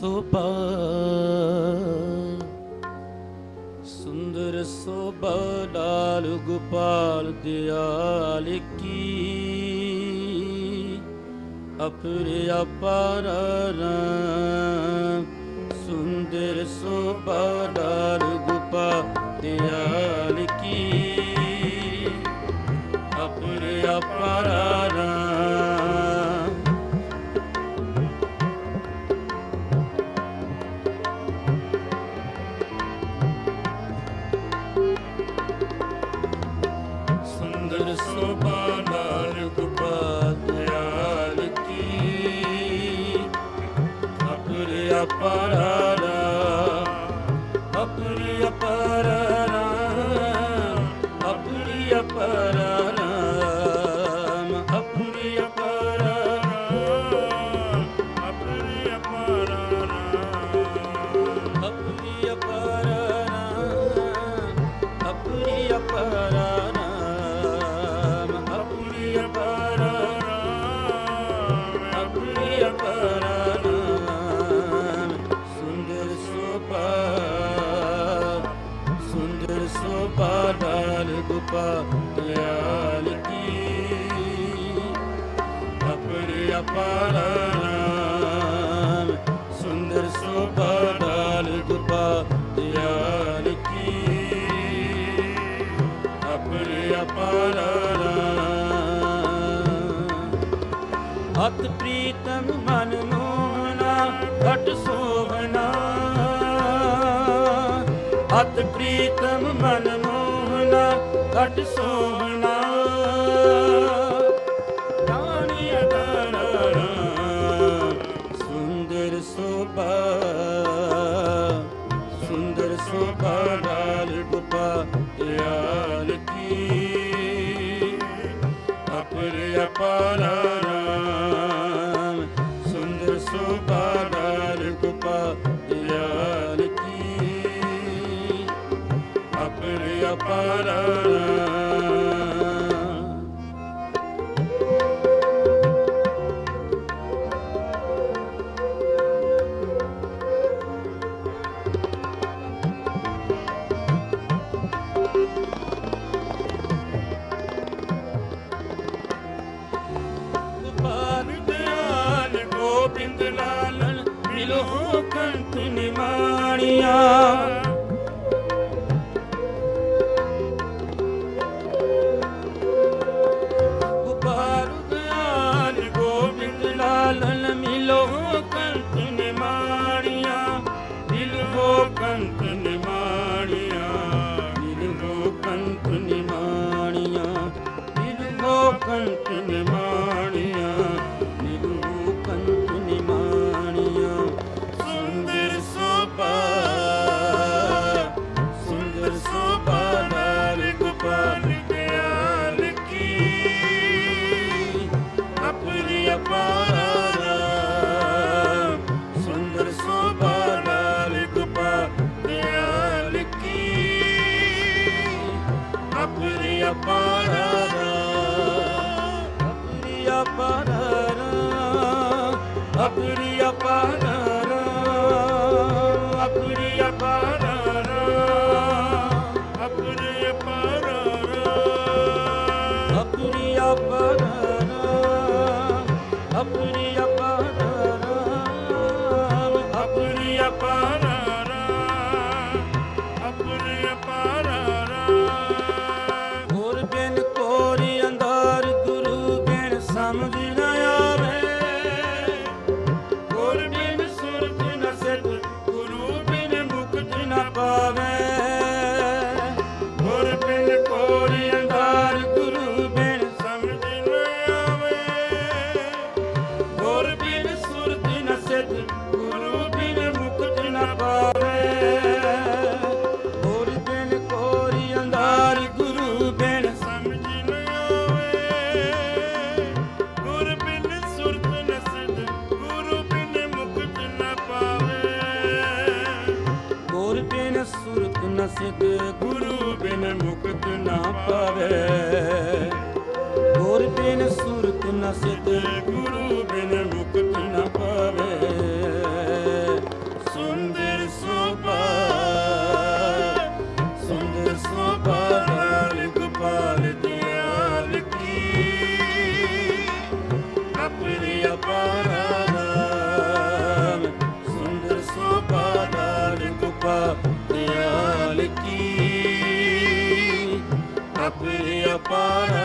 ਸੋਭਾ ਸੁੰਦਰ ਸੋਭਾ ਲਾਲ ਗੋਪਾਲ ਦਿਆਲ ਕੀ। ਅਪਰੇ ਅਪਰ ਸੁੰਦਰ ਸੋਭਾ ਲਾਲ ਗੋਪਾਲ ਦਿਆਲ ਸੁੰਦਰ ਸੋਭਾ ਲਾਲ ਗੋਪਾਲ ਕੀ। ਅਪਰੇ ਅਪਾਰਾ ਅਪਰੇ ਅਪਾਰਾ ਸੁੰਦਰ ਸੋਭਾ ਲਾਲ ਗੋਪਾਲ ਕੀ। ਅਪਰੇ ਅਪਾਰਾ ਅਤ ਪ੍ਰੀਤਮ ਮਨ ਮੋਹਨਾ ਘਟ ਸੋਹਣਾ ਅਤ ਪ੍ਰੀਤਮ ਮਨ ਮੋਹਨਾ ਘਟ ਸੋਹਣਾ ਅਪਰੇ ਅਪਾਰਾ ਰਾਮ ਸੁੰਦਰ ਸੋਭਾ ਗੋਪਾਲ ਕੀ ਆਪਣੇ ਅਪਾਰਾ ਰਾਮ ਲਾਲਨ ਮਿਲੋ ਕੰਠ ਆਪਣੀ ਅਪਾਰਾ ਅਪਰੀ ਅਪਾਰਾ ਅਪਰੀ ਅਪਾਰਾ ਆਪਣੀ ਅਪਾਰਾ ਸਿਧ ਗੁਰੂ ਬਿਨ ਮੁਕਤ ਨਾ ਪਾਵੇ। ਹੋਰ ਬਿਨ ਸੁਰਤ ਨਾ ਸਿਧ ਗੁਰੂ ਬਿਨ ਮੁਕਤ ਨਾ ਪਾਵੇ। ਸੁੰਦਰ ਸੋਭਾ ਸੁੰਦਰ ਸੋਭਾ ਲਾਲ ਗੋਪਾਲ ਦਿਆਲ ਕੀ। ਆਪਣੀ ਅਪਾਰਾ ਤੇਰੇ ਅਪਾਰਾ